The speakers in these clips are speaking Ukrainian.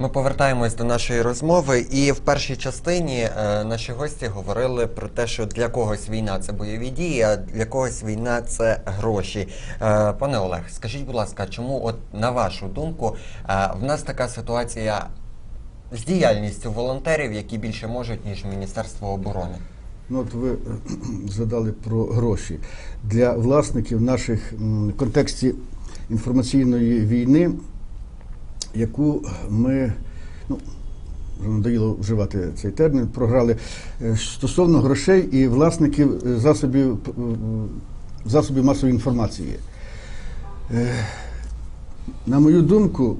Ми повертаємось до нашої розмови, і в першій частині е, наші гості говорили про те, що для когось війна це бойові дії, а для когось війна це гроші. Е, пане Олег, скажіть, будь ласка, чому, от на вашу думку, е, в нас така ситуація з діяльністю волонтерів, які більше можуть, ніж Міністерство оборони? Ну, от ви згадали про гроші. Для власників наших в контексті інформаційної війни, яку ми, ну, надоїло вживати цей термін, програли е, стосовно грошей і власників е, засобів, засобів масової інформації. Е, На мою думку,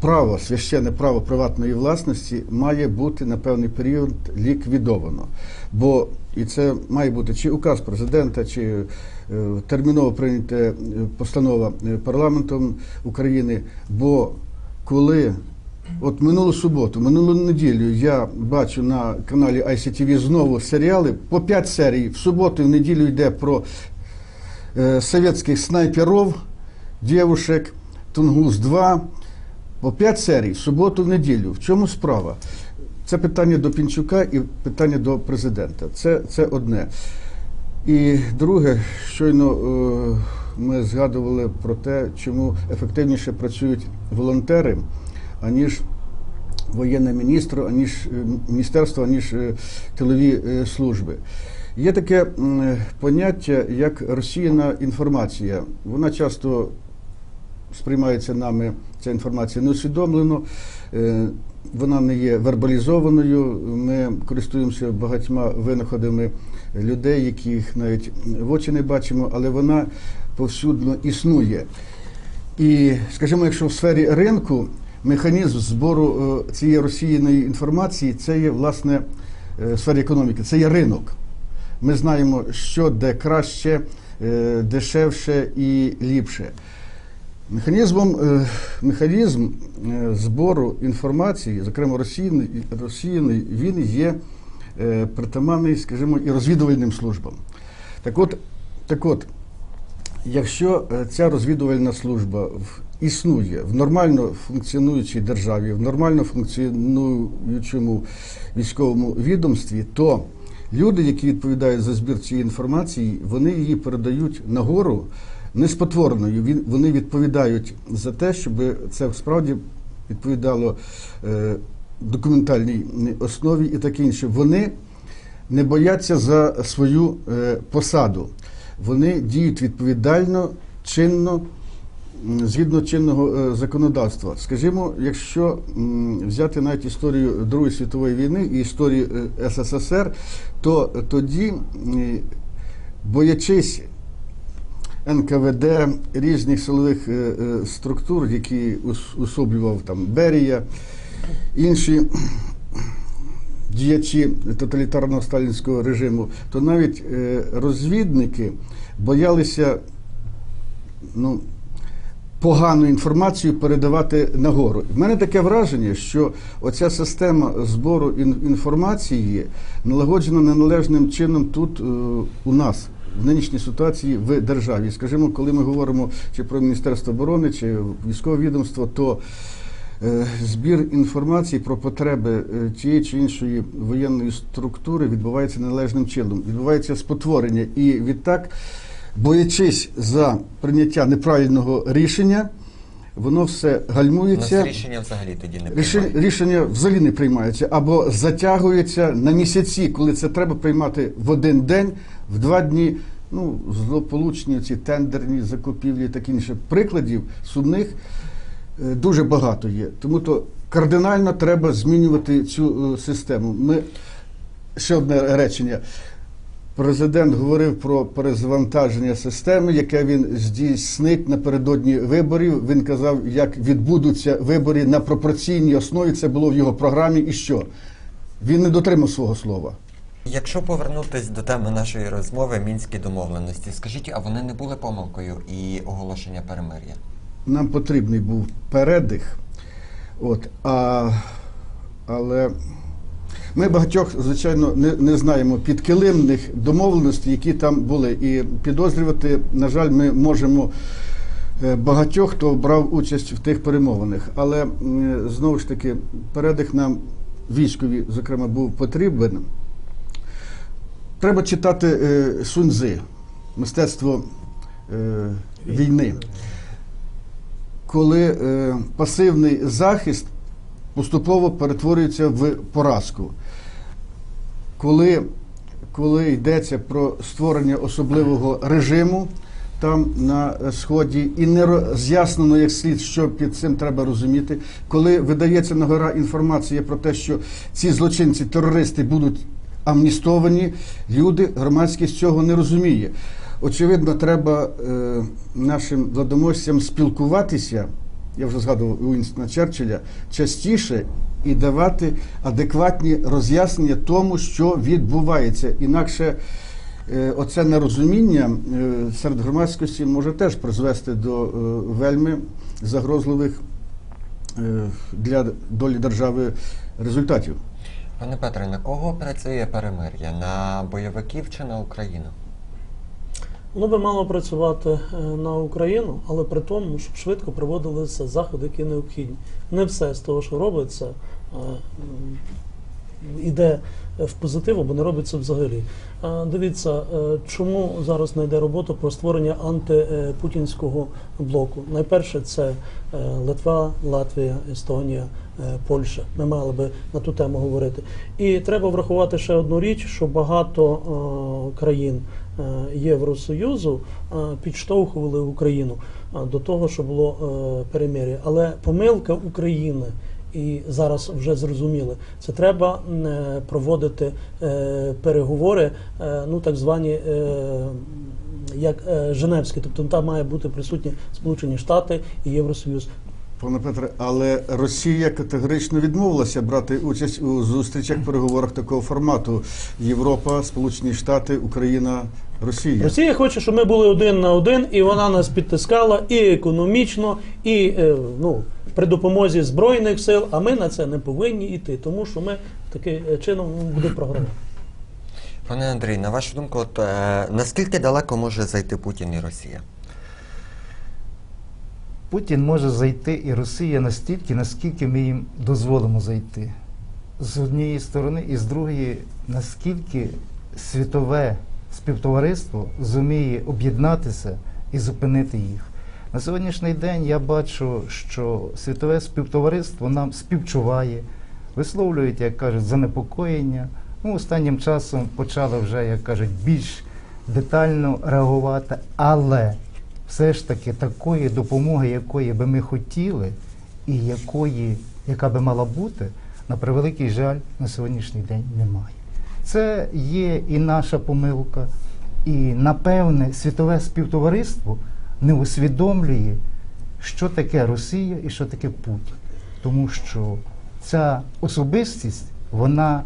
право, священне право приватної власності має бути на певний період ліквідовано. Бо і це має бути чи указ президента, чи е, терміново прийнята е, постанова е, парламентом України. Бо коли от минулу суботу, минулу неділю я бачу на каналі ICTV знову серіали по 5 серій. В суботу і в неділю йде про э, советских снайперов, девушек, Тунгус-2, по 5 серій, в суботу, в неділю. В чому справа? Це питання до Пінчука і питання до президента. Це, це одне. І друге, щойно е, ми згадували про те, чому ефективніше працюють волонтери, аніж воєнне міністр, аніж е, міністерство, аніж е, тилові служби. Є таке поняття, як розсіяна інформація. Вона часто сприймається нами ця інформація неусвідомлено, е, вона не є вербалізованою. Ми користуємося багатьма винаходами людей, яких навіть в очі не бачимо, але вона повсюдно існує. І, скажімо, якщо в сфері ринку механізм збору е, цієї розсіяної інформації, це є власне е, в сфері економіки, це є ринок. Ми знаємо, що де краще, дешевше і ліпше. Механізмом, е, механізм е, збору інформації, зокрема розсіяний, розсіяний він є е, притаманний, скажімо, і розвідувальним службам. Так от, так от, якщо ця розвідувальна служба існує в нормально функціонуючій державі, в нормально функціонуючому військовому відомстві, то люди, які відповідають за збір цієї інформації, вони її передають нагору неспотвореною. Вони відповідають за те, щоб це справді відповідало е, документальній основі і таке інше. Вони не бояться за свою е, посаду. Вони діють відповідально, чинно, згідно чинного е, законодавства. Скажімо, якщо взяти навіть історію Другої світової війни і історію СССР, то тоді, боячись НКВД різних силових е, е, структур, які ус- особлював там Берія, інші діячі тоталітарного сталінського режиму, то навіть е, розвідники боялися ну, погану інформацію передавати нагору. В мене таке враження, що оця система збору інформації налагоджена неналежним чином тут у нас. В нинішній ситуації в державі, скажімо, коли ми говоримо чи про Міністерство оборони, чи військове відомство, то Е, Збір інформації про потреби е, тієї чи іншої воєнної структури відбувається належним чином. Відбувається спотворення. І відтак, боячись за прийняття неправильного рішення, воно все гальмується. нас рішення взагалі тоді не Рішення, рішення взагалі не приймаються або затягуються на місяці, коли це треба приймати в один день, в два дні. Ну, злополучні ці тендерні закупівлі, такі інше прикладів сумних е, дуже багато є. Тому то кардинально треба змінювати цю е, систему. Ми ще одне речення. Президент говорив про перезвантаження системи, яке він здійснить напередодні виборів. Він казав, як відбудуться вибори на пропорційній основі. Це було в його програмі. І що? Він не дотримав свого слова. Якщо повернутись до теми нашої розмови, мінські домовленості, скажіть, а вони не були помилкою і оголошення перемир'я? Нам потрібний був передих. От, а, але Ми багатьох, звичайно, не, не знаємо підкилимних домовленостей, які там були. І підозрювати, на жаль, ми можемо е, багатьох, хто брав участь в тих перемовинах. Але знову ж таки, передих нам військові, зокрема, був потрібен. Треба читати е, Суньзи, мистецтво е, війни. Коли е, пасивний захист поступово перетворюється в поразку. Коли, коли йдеться про створення особливого режиму там на сході, і не роз'яснено як слід, що під цим треба розуміти, коли видається на гора інформація про те, що ці злочинці, терористи будуть амністовані, люди, громадськість цього не розуміє. Очевидно, треба е, нашим владоможцям спілкуватися я вже згадував Уінстона Черчилля, частіше і давати адекватні роз'яснення тому, що відбувається. Інакше е, оце нерозуміння е, серед громадськості може теж призвести до е, вельми загрозливих е, для долі держави результатів. Пане Петре, на кого працює перемир'я? На бойовиків чи на Україну? Воно би мало працювати е, на Україну, але при тому, щоб швидко проводилися заходи, які необхідні. Не все з того, що робиться, е, м, іде в позитив, або не робиться взагалі. Е, Дивіться, е, чому зараз не йде робота про створення антипутінського блоку. Найперше це е, Литва, Латвія, Естонія, е, Польща. Ми мали би на ту тему говорити. І треба врахувати ще одну річ, що багато е, країн е, Євросоюзу е, підштовхували Україну е, до того, що було е, перемир'я. Але помилка України. І зараз вже зрозуміли, це треба е, проводити е, переговори, е, ну так звані е, як е, Женевські, тобто там має бути присутні Сполучені Штати і Євросоюз. Пане Петре, але Росія категорично відмовилася брати участь у зустрічах, переговорах такого формату: Європа, Сполучені Штати, Україна, Росія. Росія хоче, щоб ми були один на один, і вона нас підтискала і економічно, і е, ну, при допомозі збройних сил. А ми на це не повинні йти, тому що ми таким чином буде програма. Пане Андрій, на вашу думку, от, е, наскільки далеко може зайти Путін і Росія? Путін може зайти і Росія настільки, наскільки ми їм дозволимо зайти. З однієї сторони, і з другої, наскільки світове співтовариство зуміє об'єднатися і зупинити їх. На сьогоднішній день я бачу, що світове співтовариство нам співчуває, висловлюють, як кажуть, занепокоєння. Ну, останнім часом почали вже, як кажуть, більш детально реагувати, але все ж таки такої допомоги, якої би ми хотіли, і якої, яка би мала бути, на превеликий жаль, на сьогоднішній день немає. Це є і наша помилка, і напевне світове співтовариство не усвідомлює, що таке Росія і що таке Путін. Тому що ця особистість, вона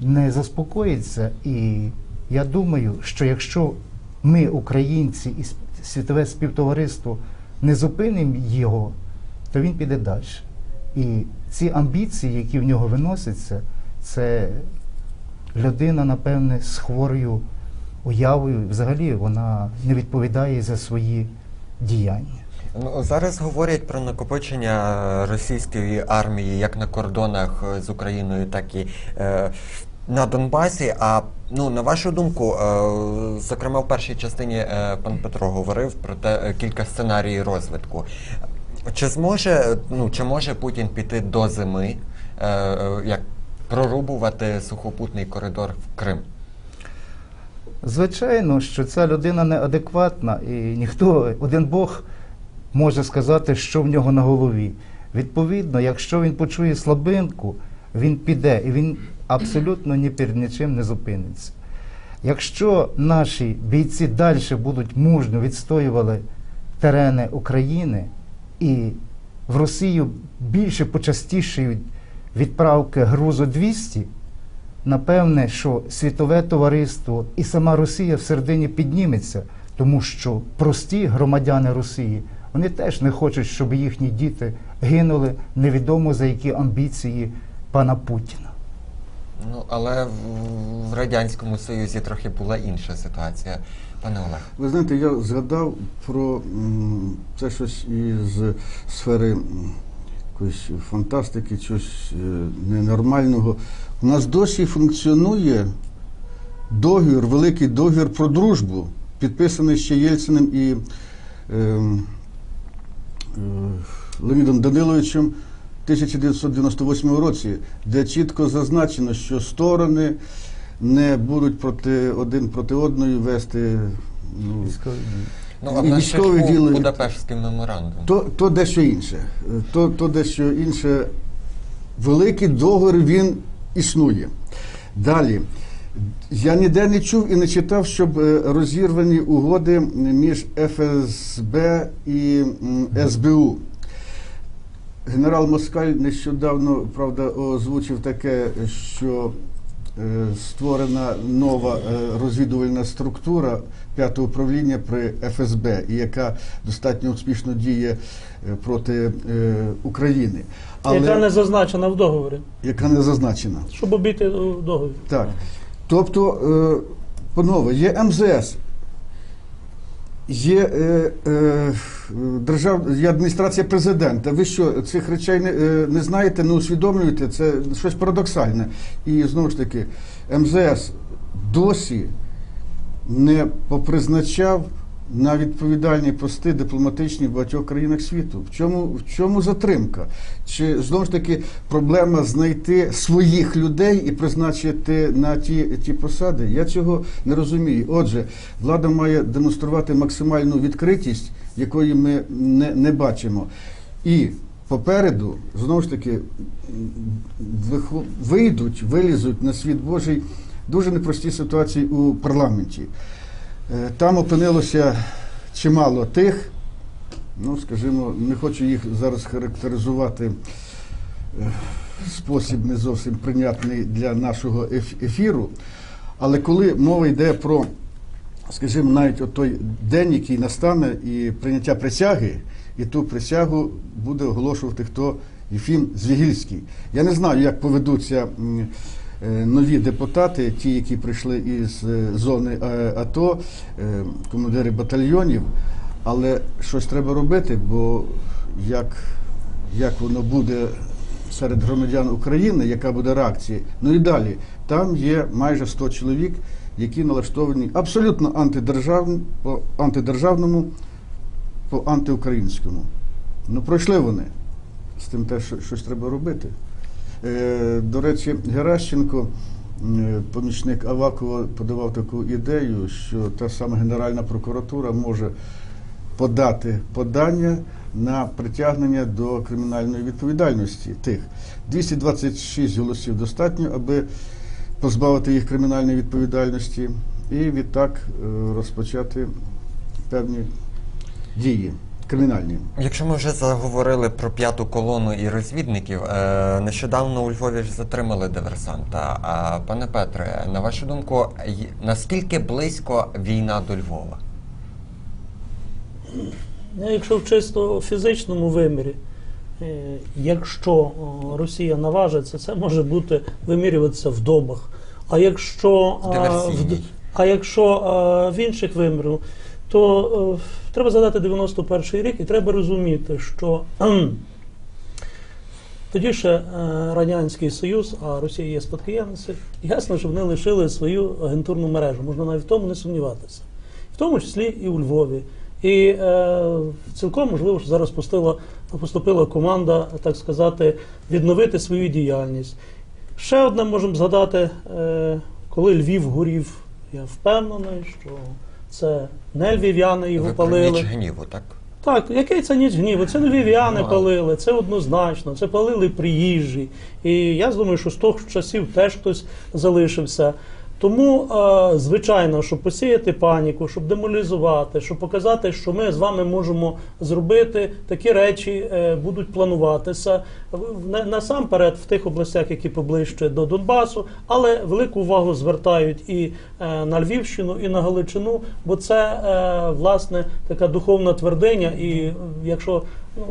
не заспокоїться. І я думаю, що якщо ми, українці і с- світове співтовариство, не зупинимо його, то він піде далі. І ці амбіції, які в нього виносяться, це людина, напевне, з хворою уявою. Взагалі вона не відповідає за свої діяння. Ну, зараз говорять про накопичення російської армії як на кордонах з Україною, так і е, на Донбасі. А ну на вашу думку, е, зокрема в першій частині е, пан Петро говорив про те е, кілька сценаріїв розвитку. Чи зможе ну чи може Путін піти до зими, як прорубувати сухопутний коридор в Крим? Звичайно, що ця людина неадекватна, і ніхто, один Бог може сказати, що в нього на голові. Відповідно, якщо він почує слабинку, він піде і він абсолютно ні перед нічим не зупиниться. Якщо наші бійці далі будуть мужньо відстоювали терени України і в Росію більше почастішають відправки грузу 200, напевне, що світове товариство і сама Росія всередині підніметься, тому що прості громадяни Росії вони теж не хочуть, щоб їхні діти гинули невідомо за які амбіції пана Путіна. Ну, але в- Радянському Союзі трохи була інша ситуація. Пане Олег. Ви знаєте, я згадав про це щось із сфери якоїсь фантастики, щось е, ненормального. У нас досі функціонує договір, великий договір про дружбу, підписаний ще Єльциним і ем, е, Леонідом Даниловичем 1998 році, де чітко зазначено, що сторони не будуть проти один проти одної вести. Ну, Військові. Ну, а військові був діли- Будапештський меморандум. то, то дещо інше. То, то дещо інше. Великий договір він існує. Далі. Я ніде не чув і не читав, щоб е, розірвані угоди між ФСБ і СБУ. Генерал Москаль нещодавно, правда, озвучив таке, що е, створена нова е, розвідувальна структура п'ятого управління при ФСБ, яка достатньо успішно діє е, проти України, але яка не зазначена в договорі, яка не зазначена. щоб обійти договір. Так. Тобто, панове, є МЗС, є е, е, держав, є адміністрація президента. Ви що, цих речей не, е, не знаєте, не усвідомлюєте? Це щось парадоксальне. І знову ж таки, МЗС досі не попризначав на відповідальні пости дипломатичні в багатьох країнах світу. В чому, в чому затримка? Чи знову ж таки проблема знайти своїх людей і призначити на ті, ті посади? Я цього не розумію. Отже, влада має демонструвати максимальну відкритість, якої ми не, не бачимо. І попереду, знову ж таки, вийдуть, вилізуть на світ Божий дуже непрості ситуації у парламенті. Е, Там опинилося чимало тих, ну, скажімо, не хочу їх зараз характеризувати е, в спосіб не зовсім прийнятний для нашого ефіру. Але коли мова йде про, скажімо, навіть той день, який настане, і прийняття присяги, і ту присягу буде оголошувати хто Єфім Звігільський. Я не знаю, як поведуться е, нові депутати, ті, які прийшли із е, зони е, АТО, е, командири батальйонів, але щось треба робити, бо як, як воно буде серед громадян України, яка буде реакція. Ну і далі, там є майже 100 чоловік, які налаштовані абсолютно антидержавн, по антидержавному, по антиукраїнському. Ну, пройшли вони. З тим теж що- щось треба робити. Е, до речі, Геращенко, е, помічник Авакова, подавав таку ідею, що та сама Генеральна прокуратура може подати подання на притягнення до кримінальної відповідальності тих. 226 голосів достатньо, аби позбавити їх кримінальної відповідальності і відтак е, розпочати певні дії кримінальні. Якщо ми вже заговорили про п'яту колону і розвідників, е, нещодавно у Львові ж затримали диверсанта. А пане Петре, на вашу думку, наскільки близько війна до Львова? Ну, Якщо в чисто фізичному вимірі, е, якщо Росія наважиться, це може бути вимірюватися в добах. А якщо, а, диверсійній. д- а якщо а, в інших вимірах, то е, треба згадати 91-й рік і треба розуміти, що тоді ще е, Радянський Союз, а Росія є спадкоємницею, ясно, що вони лишили свою агентурну мережу. Можна навіть в тому не сумніватися. В тому числі і у Львові. І е, цілком можливо, що зараз поступила, поступила команда, так сказати, відновити свою діяльність. Ще одне можемо згадати, е, коли Львів горів, я впевнений, що це не львів'яни його Ви про палили. ніч гніву, так? Так, який це ніч гніву? Це не львів'яни Ну, палили, це однозначно, це палили приїжджі. І я думаю, що з того часів теж хтось залишився. Тому, звичайно, щоб посіяти паніку, щоб деморалізувати, щоб показати, що ми з вами можемо зробити такі речі, е, будуть плануватися насамперед в тих областях, які поближче до Донбасу, але велику увагу звертають і е, на Львівщину, і на Галичину, бо це е, власне така духовна твердиня. І якщо Ну,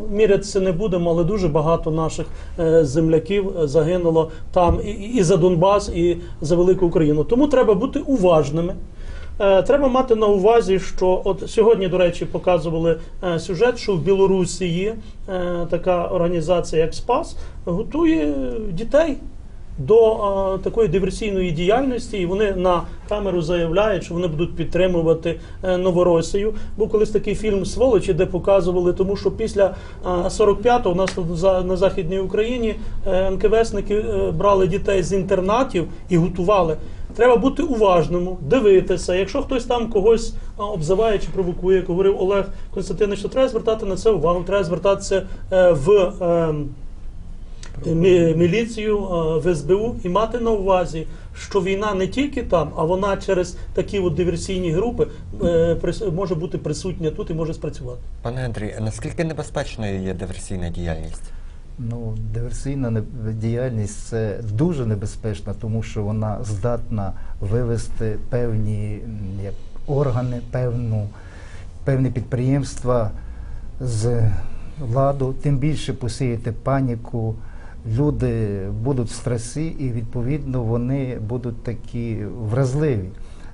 не будемо, але дуже багато наших е, земляків е, загинуло там і, за Донбас, і за велику Україну. Тому треба бути уважними. Е, Треба мати на увазі, що от сьогодні, до речі, показували сюжет, що в Білорусі е, така організація, як СПАС, готує дітей до е, такої диверсійної діяльності, і вони на камеру заявляють, що вони будуть підтримувати е, Новоросію. Був колись такий фільм Сволочі, де показували, тому що після е, 45-го у нас тут за, на Західній Україні е, НКВСники е, брали дітей з інтернатів і готували. Треба бути уважним, дивитися. Якщо хтось там когось а, обзиває чи провокує, як говорив Олег Константинович, то треба звертати на це увагу, треба звертатися е, в е, міліцію, е, в СБУ і мати на увазі, що війна не тільки там, а вона через такі от диверсійні групи е, може бути присутня тут і може спрацювати. Пане Андрій, наскільки небезпечною є диверсійна діяльність? Ну, диверсійна не- діяльність це дуже небезпечна, тому що вона здатна вивести певні як, органи, певну, певні підприємства з ладу, тим більше посіяти паніку. Люди будуть в стресі і відповідно вони будуть такі вразливі.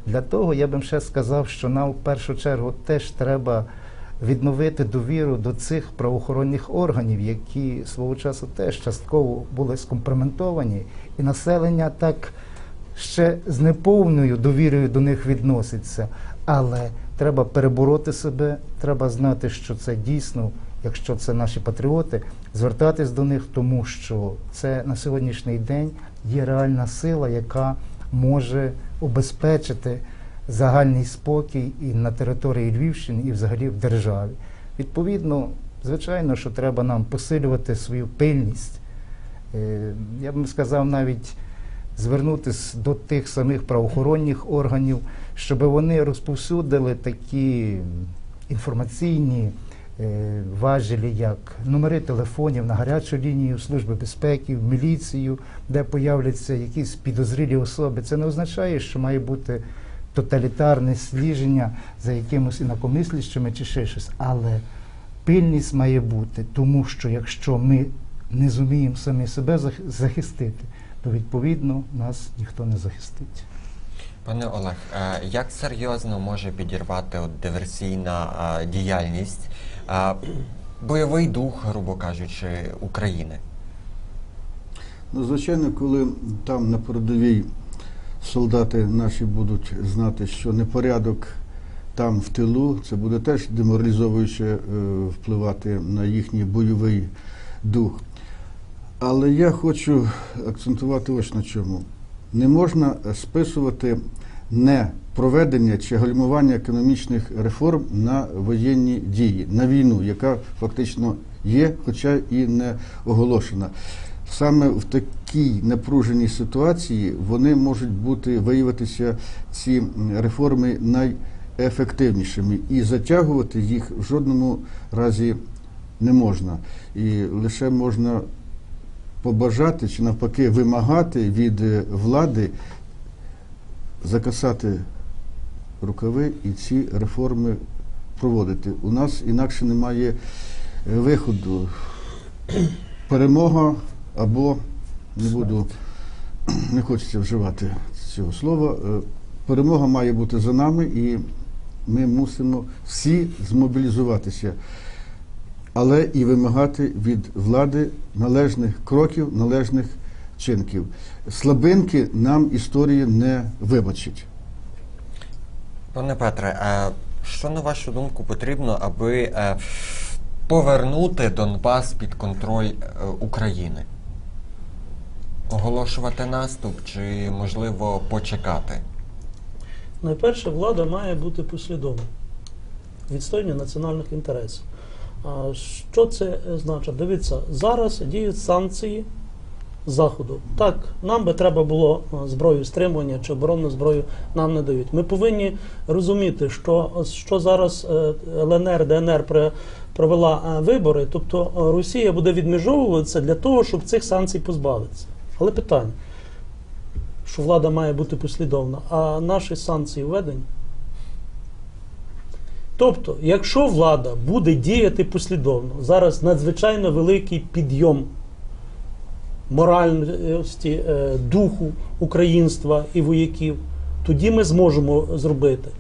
Для того я б ще сказав, що нам в першу чергу теж треба відновити довіру до цих правоохоронних органів, які свого часу теж частково були скомпроментовані, і населення так ще з неповною довірою до них відноситься. Але треба перебороти себе, треба знати, що це дійсно, якщо це наші патріоти, звертатись до них, тому що це на сьогоднішній день є реальна сила, яка може убезпечити загальний спокій і на території Львівщини, і взагалі в державі. Відповідно, звичайно, що треба нам посилювати свою пильність. Е, Я б сказав навіть звернутися до тих самих правоохоронних органів, щоб вони розповсюдили такі інформаційні важелі, як номери телефонів на гарячу лінію Служби безпеки, в міліцію, де появляться якісь підозрілі особи. Це не означає, що має бути тоталітарне сліження за якимось інакомислящими чи ще щось. Але пильність має бути, тому що якщо ми не зуміємо самі себе захистити, то відповідно нас ніхто не захистить. Пане Олег, е, як серйозно може підірвати диверсійна е, діяльність е, бойовий дух, грубо кажучи, України? Ну, звичайно, коли там на передовій солдати наші будуть знати, що непорядок там в тилу, це буде теж деморалізовуюче впливати на їхній бойовий дух. Але я хочу акцентувати ось на чому. Не можна списувати не проведення чи гальмування економічних реформ на воєнні дії, на війну, яка фактично є, хоча і не оголошена. Саме в такій напруженій ситуації вони можуть бути виявитися ці реформи найефективнішими, і затягувати їх в жодному разі не можна. І лише можна побажати чи навпаки вимагати від е, влади закасати рукави і ці реформи проводити. У нас інакше немає е, виходу. Перемога або не буду, не хочеться вживати цього слова. е, Перемога має бути за нами, і ми мусимо всі змобілізуватися, але і вимагати від влади належних кроків, належних вчинків. Слабинки нам історія не вибачить. Пане Петре, е, що на вашу думку потрібно, аби е, повернути Донбас під контроль е, України? Оголошувати наступ чи, можливо, почекати? Найперше, влада має бути послідовною. Відстоєння національних інтересів. Що це значить? Дивіться, зараз діють санкції Заходу. Так, нам би треба було е, зброю стримування чи оборонну зброю нам не дають. Ми повинні розуміти, що, що зараз е, ЛНР, ДНР провела е, вибори, тобто Росія буде відмежовуватися для того, щоб цих санкцій позбавитися. Але питання, що влада має бути послідовна, а наші санкції введені. Тобто, якщо влада буде діяти послідовно, зараз надзвичайно великий підйом моральності, е, духу українства і вояків, тоді ми зможемо зробити.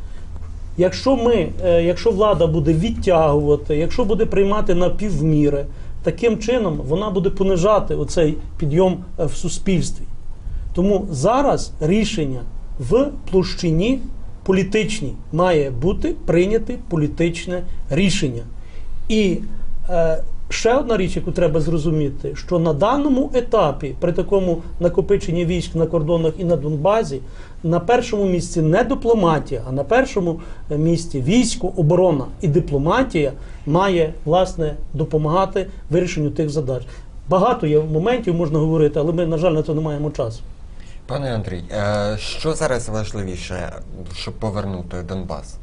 Якщо ми, е, якщо влада буде відтягувати, якщо буде приймати напівміри, таким чином вона буде понижати оцей підйом е, в суспільстві. Тому зараз рішення в площині політичній має бути прийняте політичне рішення. І е, ще одна річ, яку треба зрозуміти, що на даному етапі, при такому накопиченні військ на кордонах і на Донбазі, на першому місці не дипломатія, а на першому е, місці військо, оборона і дипломатія має власне допомагати вирішенню тих задач. Багато є моментів, можна говорити, але ми, на жаль, на це не маємо часу. Пане Андрій, е, що зараз важливіше, щоб повернути Донбас?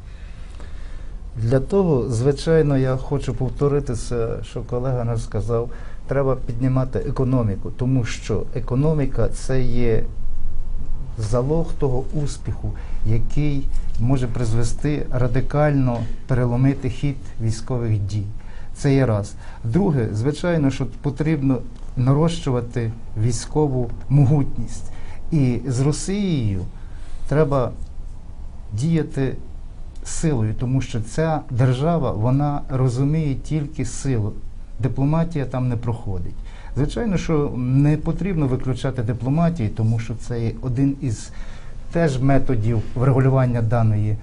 Для того, звичайно, я хочу повторитися, що колега наш сказав, треба піднімати економіку, тому що економіка це є залог того успіху, який може призвести радикально переломити хід військових дій. Це є раз. Друге, звичайно, що потрібно нарощувати військову могутність. І з Росією треба діяти силою, тому що ця держава вона розуміє тільки силу. Дипломатія там не проходить. Звичайно, що не потрібно виключати дипломатії, тому що це є один із теж методів врегулювання даної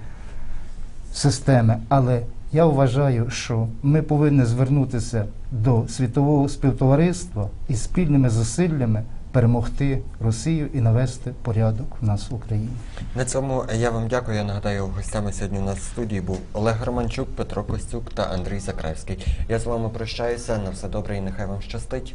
системи. Але я вважаю, що ми повинні звернутися до світового співтовариства і спільними зусиллями перемогти Росію і навести порядок в нас в Україні. На цьому я вам дякую. Я нагадаю, гостями сьогодні у нас в студії був Олег Романчук, Петро Костюк та Андрій Закраївський. Я з вами прощаюся. На все добре і нехай вам щастить.